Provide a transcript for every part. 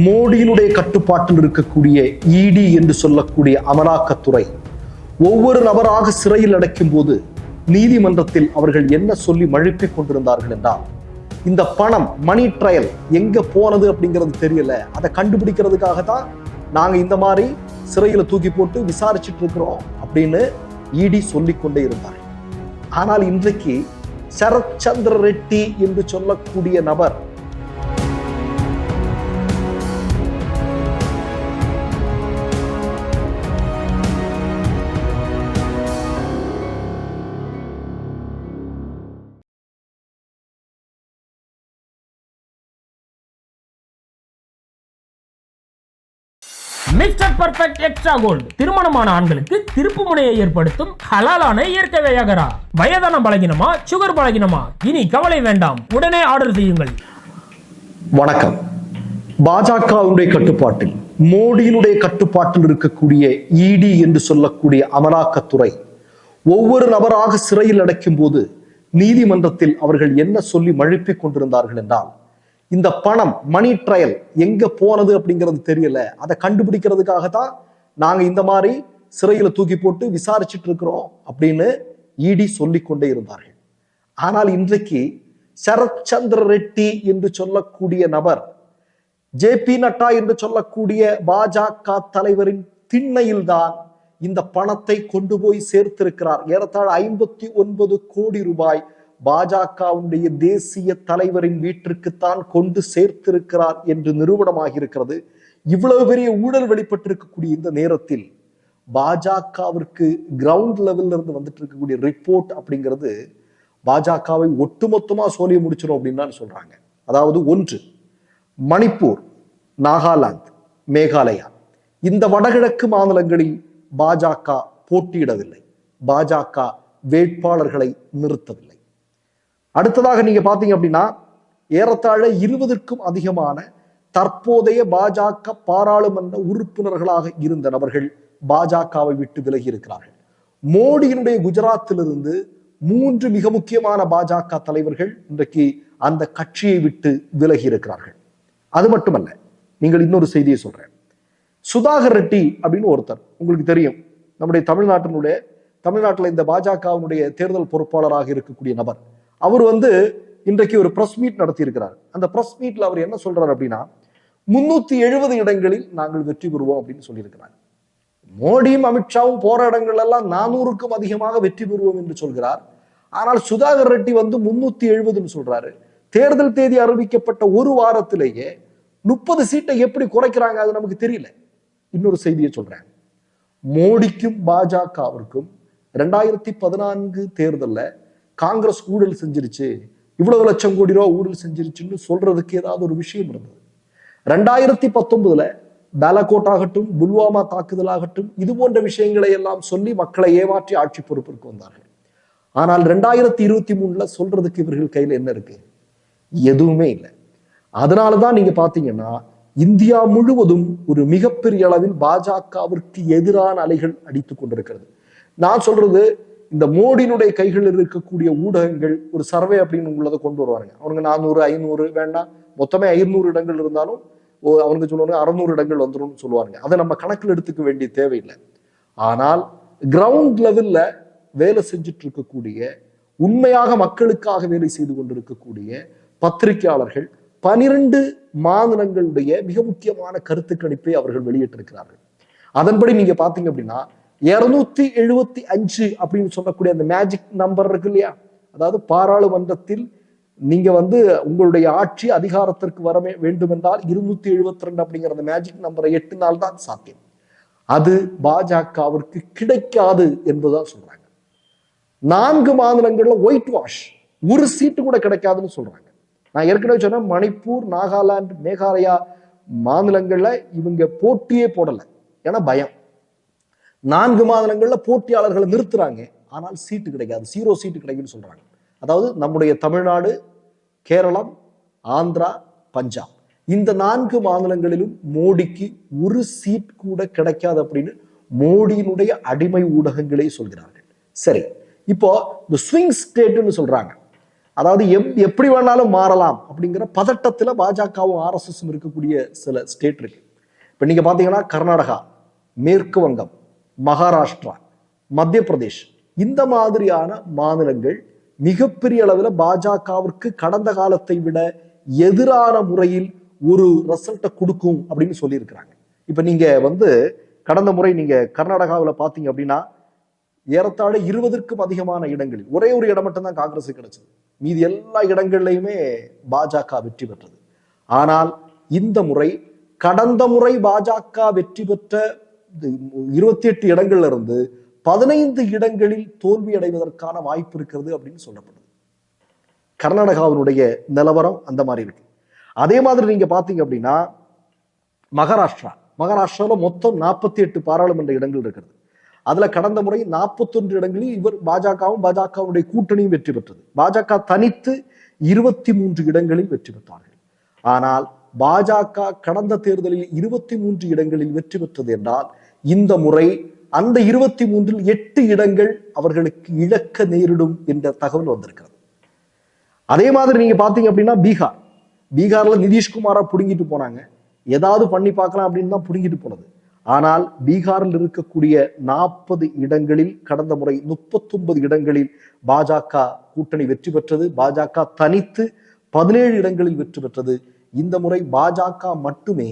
மோடியினுடைய கட்டுப்பாட்டில் இருக்கக்கூடிய இடி என்று சொல்லக்கூடிய அமலாக்கத்துறை ஒவ்வொரு நபராக சிறையில் அடைக்கும் போது நீதிமன்றத்தில் அவர்கள் என்ன சொல்லி மழுப்பிக் கொண்டிருந்தார்கள் என்றால் இந்த பணம் மணி ட்ரையல் எங்க போனது அப்படிங்கிறது தெரியல. அதை கண்டுபிடிக்கிறதுக்காக தான் நாங்க இந்த மாதிரி சிறையில தூக்கி போட்டு விசாரிச்சுட்டு இருக்கிறோம் அப்படின்னு இடி சொல்லிக்கொண்டே இருந்தார்கள். ஆனால் இன்றைக்கு சரத் சந்திர ரெட்டி என்று சொல்லக்கூடிய நபர் மிஸ்டர் பர்ஃபெக்ட் எக்ஸ்ட்ரா கோல்டு திருமணமான ஆண்களுக்கு திருப்பு முனையை ஏற்படுத்தும் ஹலாலான இயற்கை வையகரா. வயதான பலகினமா சுகர் பலகினமா? இனி கவலை வேண்டாம். உடனே ஆர்டர் செய்யுங்கள். வணக்கம். பாஜகவுடைய கட்டுப்பாட்டில் மோடியினுடைய கட்டுப்பாட்டில் இருக்கக்கூடிய இடி என்று சொல்லக்கூடிய அமலாக்கத்துறை ஒவ்வொரு நபராக சிறையில் அடைக்கும் போது நீதிமன்றத்தில் அவர்கள் என்ன சொல்லி மழுப்பிக் கொண்டிருந்தார்கள் என்றால் இந்த பணம் மணி ட்ரையல் எங்க போனது அப்படிங்கிறது தெரியல. அதை கண்டுபிடிக்கிறதுக்காக தான் நாங்க இந்த மாதிரி சிறையில தூக்கி போட்டு விசாரிச்சுட்டு இருக்கிறோம் அப்படின்னு இடி சொல்லிக்கொண்டே இருந்தார்கள். ஆனால் இன்றைக்கு சரத் சந்திர ரெட்டி என்று சொல்லக்கூடிய நபர் ஜே பி நட்டா என்று சொல்லக்கூடிய பாஜக தலைவரின் திண்ணையில்தான் இந்த பணத்தை கொண்டு போய் சேர்த்திருக்கிறார். ஏறத்தாழ ஐம்பத்தி ஒன்பது கோடி ரூபாய் பாஜகவுடைய தேசிய தலைவரின் வீட்டிற்குத்தான் கொண்டு சேர்த்திருக்கிறார் என்று நிறுவனமாக இருக்கிறது இவ்வளவு பெரிய ஊழல் வெளிப்பட்டிருக்கக்கூடிய இந்த நேரத்தில் பாஜகவிற்கு கிரவுண்ட் லெவல்ல இருந்து வந்துட்டு இருக்கக்கூடிய ரிப்போர்ட் அப்படிங்கிறது பாஜகவை ஒட்டுமொத்தமா சோழிய முடிச்சிடும் அப்படின்னு சொல்றாங்க. அதாவது ஒன்று மணிப்பூர் நாகாலாந்து மேகாலயா. இந்த வடகிழக்கு மாநிலங்களில் பாஜக போட்டியிடவில்லை. பாஜக வேட்பாளர்களை நிறுத்தவில்லை. அடுத்ததாக நீங்க பாத்தீங்க அப்படின்னா ஏறத்தாழ இருபதற்கும் அதிகமான தற்போதைய பாஜக பாராளுமன்ற உறுப்பினர்களாக இருந்த நபர்கள் பாஜகவை விட்டு விலகி இருக்கிறார்கள். மோடியினுடைய குஜராத்திலிருந்து மூன்று மிக முக்கியமான பாஜக தலைவர்கள் இன்றைக்கு அந்த கட்சியை விட்டு விலகி இருக்கிறார்கள். அது மட்டுமல்ல நீங்கள் இன்னொரு செய்தியை சொல்றேன். சுதாகர் ரெட்டி அப்படின்னு ஒருத்தர் உங்களுக்கு தெரியும் நம்முடைய தமிழ்நாட்டினுடைய தமிழ்நாட்டில் இந்த பாஜகவினுடைய தேர்தல் பொறுப்பாளராக இருக்கக்கூடிய நபர். அவர் வந்து இன்றைக்கு ஒரு பிரஸ் மீட் நடத்தி இருக்கிறார் அந்த பிரஸ் மீட்ல அவர் என்ன சொல்றாரு அப்படின்னா முன்னூத்தி எழுபது இடங்களில் நாங்கள் வெற்றி பெறுவோம் அப்படின்னு சொல்லியிருக்கிறார். மோடியும் அமித்ஷாவும் போற இடங்கள் எல்லாம் நானூறுக்கும் அதிகமாக வெற்றி பெறுவோம் என்று சொல்கிறார். ஆனால் சுதாகர் ரெட்டி வந்து முன்னூத்தி எழுபதுன்னு சொல்றாரு. தேர்தல் தேதி அறிவிக்கப்பட்ட ஒரு வாரத்திலேயே முப்பது சீட்டை எப்படி குறைக்கிறாங்க அது நமக்கு தெரியல. இன்னொரு செய்தியை சொல்றேன். மோடிக்கும் பாஜகவிற்கும் ரெண்டாயிரத்தி பதினான்கு தேர்தல்ல காங்கிரஸ் ஊழல் செஞ்சிருச்சு இவ்வளவு லட்சம் கோடி ரூபா ஊழல் செஞ்சிருச்சுன்னு சொல்றதுக்கு ஏதாவது ஒரு விஷயம் இருந்தது. ரெண்டாயிரத்தி பத்தொன்பதுல பாலகோட் ஆகட்டும் புல்வாமா தாக்குதல் ஆகட்டும் இது போன்ற விஷயங்களை எல்லாம் சொல்லி மக்களை ஏமாற்றி ஆட்சி பொறுப்பிற்கு வந்தார்கள். ஆனால் ரெண்டாயிரத்தி இருபத்தி மூணுல சொல்றதுக்கு இவர்கள் கையில என்ன இருக்கு? எதுவுமே இல்லை. அதனாலதான் நீங்க பாத்தீங்கன்னா இந்தியா முழுவதும் ஒரு மிகப்பெரிய அளவில் பாஜகவிற்கு எதிரான அலைகள் அடித்துக் கொண்டிருக்கிறது. நான் சொல்றது இந்த மோடியினுடைய கைகளில் இருக்கக்கூடிய ஊடகங்கள் ஒரு சர்வே அப்படின்னு உள்ளதை கொண்டு வருவாங்க அவனுங்க நானூறு ஐநூறு வேண்டாம் மொத்தமே ஐநூறு இடங்கள் இருந்தாலும் ஓ, அவனுக்கு சொல்லுவாங்க அறுநூறு இடங்கள் வந்துரும்னு சொல்லுவாங்க அதை நம்ம கணக்கில் எடுத்துக்க வேண்டிய தேவையில்லை. ஆனால் கிரவுண்ட் லெவல்ல வேலை செஞ்சுட்டு இருக்கக்கூடிய உண்மையாக மக்களுக்காக வேலை செய்து கொண்டிருக்கக்கூடிய பத்திரிகையாளர்கள் பனிரெண்டு மாநிலங்களுடைய மிக முக்கியமான கருத்து கணிப்பை அவர்கள் வெளியிட்டிருக்கிறார்கள். அதன்படி நீங்க பாத்தீங்க அப்படின்னா இருநூத்தி எழுபத்தி அஞ்சு அப்படின்னு சொல்லக்கூடிய அந்த மேஜிக் நம்பர் இருக்கு இல்லையா? அதாவது பாராளுமன்றத்தில் நீங்க வந்து உங்களுடைய ஆட்சி அதிகாரத்திற்கு வர வேண்டும் என்றால் இருநூத்தி எழுபத்தி ரெண்டு அப்படிங்கிற அந்த மேஜிக் நம்பரை எட்டினால் தான் சாத்தியம். அது பாஜகவிற்கு கிடைக்காது என்பதுதான் சொல்றாங்க. நான்கு மாநிலங்கள்ல ஒயிட் வாஷ் ஒரு சீட்டு கூட கிடைக்காதுன்னு சொல்றாங்க. நான் ஏற்கனவே சொன்னேன் மணிப்பூர் நாகாலாந்து மேகாலயா மாநிலங்கள்ல இவங்க போட்டியே போடலை. ஏன்னா பயம். நான்கு மாநிலங்கள்ல போட்டியாளர்களை நிறுத்துறாங்க. ஆனால் சீட்டு கிடைக்காது. சீரோ சீட்டு கிடைக்குன்னு சொல்றாங்க. அதாவது நம்முடைய தமிழ்நாடு கேரளம் ஆந்திரா பஞ்சாப். இந்த நான்கு மாநிலங்களிலும் மோடிக்கு ஒரு சீட் கூட கிடைக்காது அப்படின்னு மோடியினுடைய அடிமை ஊடகங்களே சொல்கிறார்கள். சரி இப்போ இந்த ஸ்விங் ஸ்டேட்னு சொல்றாங்க. அதாவது எப் எப்படி வேணாலும் மாறலாம் அப்படிங்கிற பதட்டத்தில் பாஜகவும் ஆர்எஸ்எஸும் இருக்கக்கூடிய சில ஸ்டேட் இருக்கு. இப்போ நீங்க பாத்தீங்கன்னா கர்நாடகா மேற்கு வங்கம். மகாராஷ்டிரா மத்திய பிரதேஷ் இந்த மாதிரியான மாநிலங்கள் மிகப்பெரிய அளவில் பாஜகவிற்கு கடந்த காலத்தை விட எதிரான முறையில் ஒரு ரிசல்ட்டை கொடுக்கும் அப்படின்னு சொல்லியிருக்கிறாங்க. இப்போ நீங்க வந்து கடந்த முறை நீங்க கர்நாடகாவில் பார்த்தீங்க அப்படின்னா ஏறத்தாழ இருபதற்கும் அதிகமான இடங்களில் ஒரே ஒரு இடம் மட்டும்தான் காங்கிரஸுக்கு கிடைச்சது. மீதி எல்லா இடங்கள்லையுமே பாஜக வெற்றி பெற்றது. ஆனால் இந்த முறை கடந்த முறை பாஜக வெற்றி பெற்ற இருபத்தி எட்டு இடங்கள்ல இருந்து பதினைந்து இடங்களில் தோல்வி அடைவதற்கான வாய்ப்பு இருக்கிறது அப்படின்னு சொல்லப்படுது. கர்நாடகாவினுடைய நிலவரம் அந்த மாதிரி இருக்கு. அதே மாதிரி நீங்க பாத்தீங்க அப்படின்னா மகாராஷ்டிரா. மகாராஷ்டிரால மொத்தம் நாற்பத்தி எட்டு பாராளுமன்ற இடங்கள் இருக்கிறது. அதுல கடந்த முறை நாற்பத்தொன்று இடங்களில் இவர் பாஜகவும் பாஜகவுடைய கூட்டணியும் வெற்றி பெற்றது. பாஜக தனித்து இருபத்தி மூன்று இடங்களில் வெற்றி பெற்றார்கள். ஆனால் பாஜக கடந்த தேர்தலில் இருபத்தி மூன்று இடங்களில் வெற்றி பெற்றது என்றால் இந்த முறை அந்த இருபத்தி மூன்றில் எட்டு இடங்கள் அவர்களுக்கு இழக்க நேரிடும் என்ற தகவல் வந்திருக்கிறது. அதே மாதிரி நீங்க பாத்தீங்க அப்படின்னா பீகார். பீகார்ல நிதிஷ்குமாரா புடுங்கிட்டு போனாங்க. ஏதாவது பண்ணி பார்க்கலாம் அப்படின்னு தான் புடுங்கிட்டு போனது. ஆனால் பீகாரில் இருக்கக்கூடிய நாற்பது இடங்களில் கடந்த முறை முப்பத்தொன்பது இடங்களில் பாஜக கூட்டணி வெற்றி பெற்றது. பாஜக தனித்து பதினேழு இடங்களில் வெற்றி பெற்றது. இந்த முறை பாஜக மட்டுமே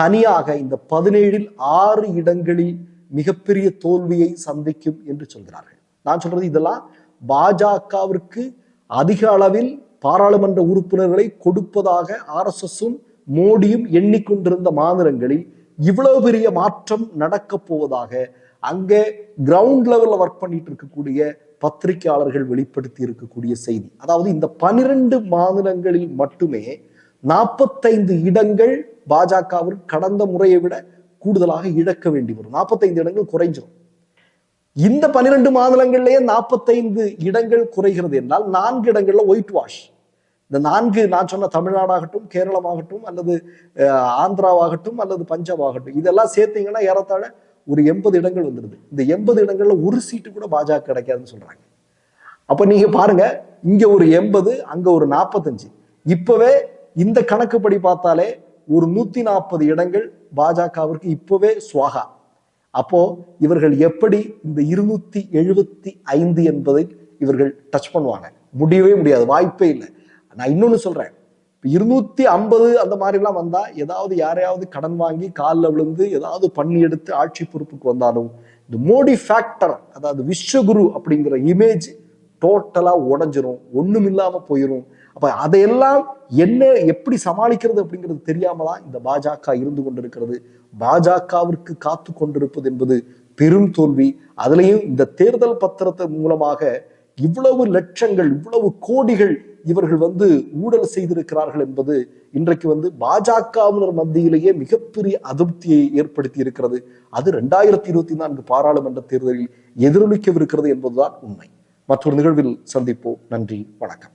தனியாக இந்த பதினேழில் ஆறு இடங்களில் மிகப்பெரிய தோல்வியை சந்திக்கும் என்று சொல்கிறார்கள். நான் சொல்றது இதெல்லாம் பாஜகவிற்கு அதிக அளவில் பாராளுமன்ற உறுப்பினர்களை கொடுப்பதாக ஆர்எஸ்எஸும் மோடியும் எண்ணிக்கொண்டிருந்த மாநிலங்களில் இவ்வளவு பெரிய மாற்றம் நடக்க போவதாக அங்கே கிரவுண்ட் லெவலில் ஒர்க் பண்ணிட்டு இருக்கக்கூடிய பத்திரிகையாளர்கள் வெளிப்படுத்தி இருக்கக்கூடிய செய்தி. அதாவது இந்த பனிரெண்டு மாநிலங்களில் மட்டுமே நாற்பத்தைந்து இடங்கள் பாஜகவிற்கு கடந்த முறையை விட கூடுதலாக இழக்க வேண்டி வரும். நாற்பத்தைந்து இடங்கள் குறைஞ்சிரும். இந்த பனிரெண்டு மாநிலங்கள்லயே நாற்பத்தைந்து இடங்கள் குறைகிறது என்றால் நான்கு இடங்கள்ல ஒயிட் வாஷ் இந்த நான்கு நான் சொன்ன தமிழ்நாடாகட்டும் கேரளமாகட்டும் அல்லது ஆந்திராவாகட்டும் அல்லது பஞ்சாப் ஆகட்டும் இதெல்லாம் சேர்த்தீங்கன்னா ஏறத்தாழ ஒரு எண்பது இடங்கள் வந்துடுது இந்த எண்பது இடங்கள்ல ஒரு சீட்டு கூட பாஜக கிடைக்காதுன்னு சொல்றாங்க. அப்ப நீங்க பாருங்க இங்க ஒரு எண்பது அங்க ஒரு நாற்பத்தஞ்சு. இப்பவே இந்த கணக்குப்படி பார்த்தாலே ஒரு நூத்தி நாற்பது இடங்கள் பாஜகவிற்கு இப்பவே சுவாகா. அப்போ இவர்கள் எப்படி இந்த இருநூத்தி எழுபத்தி ஐந்து என்பதை இவர்கள் டச் பண்ணுவாங்க. முடியவே முடியாது வாய்ப்பே இல்லை. நான் இன்னொன்னு சொல்றேன். இருநூத்தி ஐம்பது அந்த மாதிரி எல்லாம் வந்தா ஏதாவது யாரையாவது கடன் வாங்கி காலில் விழுந்து ஏதாவது பண்ணி எடுத்து ஆட்சி பொறுப்புக்கு வந்தாலும் இந்த மோடி ஃபேக்டர் அதாவது விஸ்வகுரு அப்படிங்கிற இமேஜ் டோட்டலா உடஞ்சிரும் ஒண்ணும் இல்லாம போயிரும். அப்போ அதையெல்லாம் என்ன எப்படி சமாளிக்கிறது அப்படிங்கிறது தெரியாமலாம் இந்த பாஜக இருந்து கொண்டிருக்கிறது? பாஜகவிற்கு காத்து கொண்டிருப்பது என்பது பெரும் தோல்வி. அதுலயும் இந்த தேர்தல் பத்திரத்தின் மூலமாக இவ்வளவு லட்சங்கள் இவ்வளவு கோடிகள் இவர்கள் வந்து ஊழல் செய்திருக்கிறார்கள் என்பது இன்றைக்கு வந்து பாஜகவினர் மத்தியிலேயே மிகப்பெரிய அதிருப்தியை ஏற்படுத்தி இருக்கிறது அது ரெண்டாயிரத்தி இருபத்தி நான்கு பாராளுமன்ற தேர்தலில் எதிரொலிக்கவிருக்கிறது என்பதுதான் உண்மை. மற்றொரு நிகழ்வில் சந்திப்போம். நன்றி வணக்கம்.